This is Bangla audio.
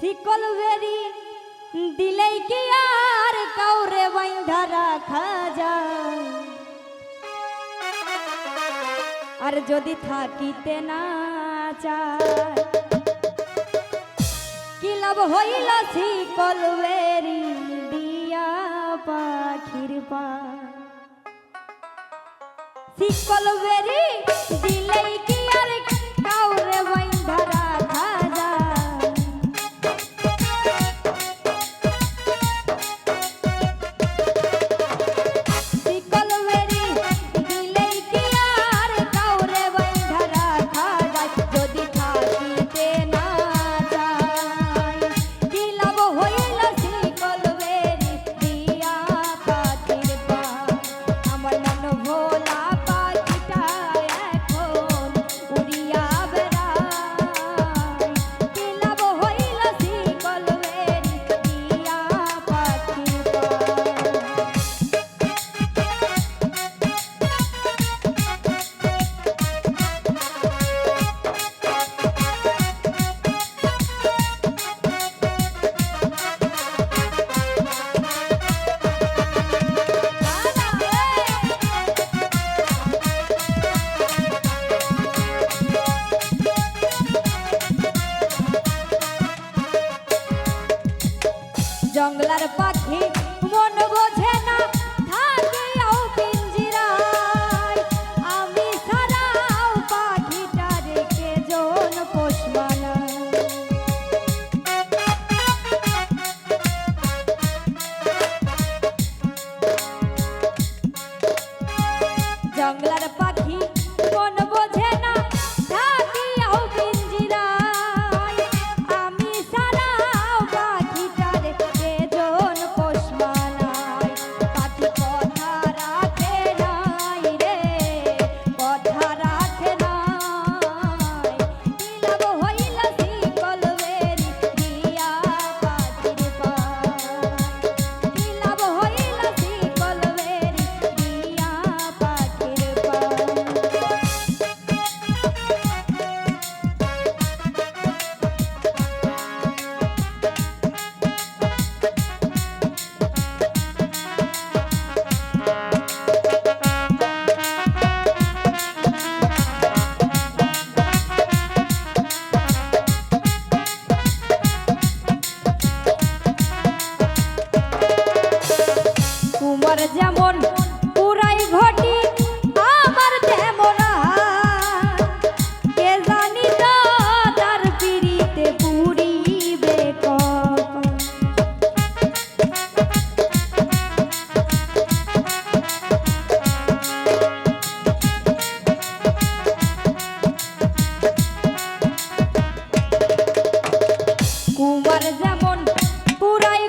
सिकल वेरी দিলেই के আর কাউরে বাইন্ধা রাখা যায়? আর যদি থাকিতে না চায়, কি লাভ হইল শিকল বেরি দিয়া পাখির পা? শিকল বেরি দিলেই যেমন পুরাই ঘটি আমার তেমন কে জানি তার পিড়িতে পুরিবে কুমার যেমন পুরাই